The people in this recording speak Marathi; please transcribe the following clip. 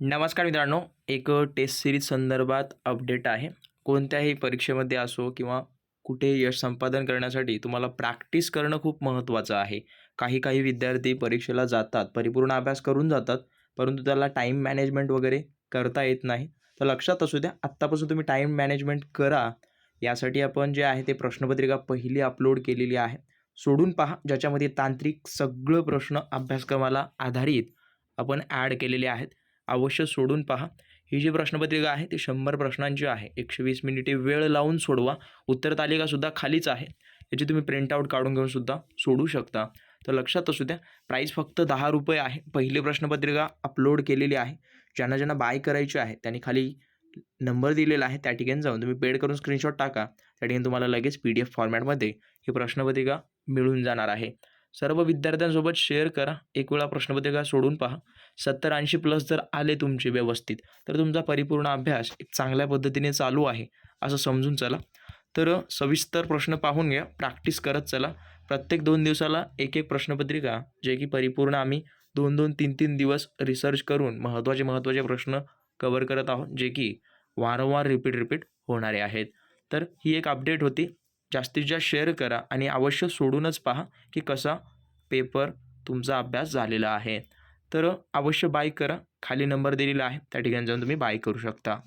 नमस्कार मित्रांनो एक टेस्ट सिरीज संदर्भात अपडेट आहे. कोणत्याही परीक्षेमध्ये असो किंवा कुठे यश संपादन करण्यासाठी तुम्हाला प्रॅक्टिस करणं खूप महत्त्वाचं आहे. काही काही विद्यार्थी परीक्षेला जातात परिपूर्ण अभ्यास करून जातात परंतु त्याला टाईम मॅनेजमेंट वगैरे करता येत नाही. तर लक्षात असू द्या आत्तापासून तुम्ही टाईम मॅनेजमेंट करा. यासाठी आपण जे आहे ते प्रश्नपत्रिका पहिली अपलोड केलेली आहे. सोडून पहा ज्याच्यामध्ये तांत्रिक सगळं प्रश्न अभ्यासक्रमाला आधारित आपण ॲड केलेले आहेत. अवश्य सोडून पहा. ही जी प्रश्नपत्रिका आहे ती शंभर प्रश्नांची आहे. एकशे वीस मिनिटे वेळ लावून सोडवा. उत्तर तालिकासुद्धा खालीच आहे. याची तुम्ही प्रिंटआउट काढून घेऊन सुद्धा सोडू शकता. तर लक्षात असू द्या प्राईस फक्त दहा रुपये आहे. पहिली प्रश्नपत्रिका अपलोड केलेली आहे. ज्यांना ज्यांना बाय करायची आहे त्यांनी खाली नंबर दिलेला आहे. त्या ठिकाणी जाऊन तुम्ही पेड करून स्क्रीनशॉट टाका. त्या ठिकाणी तुम्हाला लगेच पी डी एफ फॉर्मॅटमध्ये ही प्रश्नपत्रिका मिळून जाणार आहे. सर्व विद्यार्थ्यांसोबत शेअर करा. एक वेळा प्रश्नपत्रिका सोडून पहा. सत्तर ऐंशी प्लस जर आले तुमचे व्यवस्थित तर तुमचा परिपूर्ण अभ्यास एक चांगल्या पद्धतीने चालू आहे असं समजून चला. तर सविस्तर प्रश्न पाहून घ्या प्रॅक्टिस करत चला. प्रत्येक दोन दिवसाला एक एक प्रश्नपत्रिका जे की परिपूर्ण आम्ही दोन दोन तीन तीन दिवस रिसर्च करून महत्त्वाचे महत्त्वाचे प्रश्न कवर करत आहोत जे की वारंवार रिपीट रिपीट होणारे आहेत. तर ही एक अपडेट होती. जास्तीत जास्त शेअर करा आणि अवश्य सोडूनच पहा की कसा पेपर तुमचा अभ्यास झालेला आहे. तर अवश्य बाय करा. खाली नंबर दिलेला आहे. त्या ठिकाणी जाऊन तुम्ही बाय करू शकता.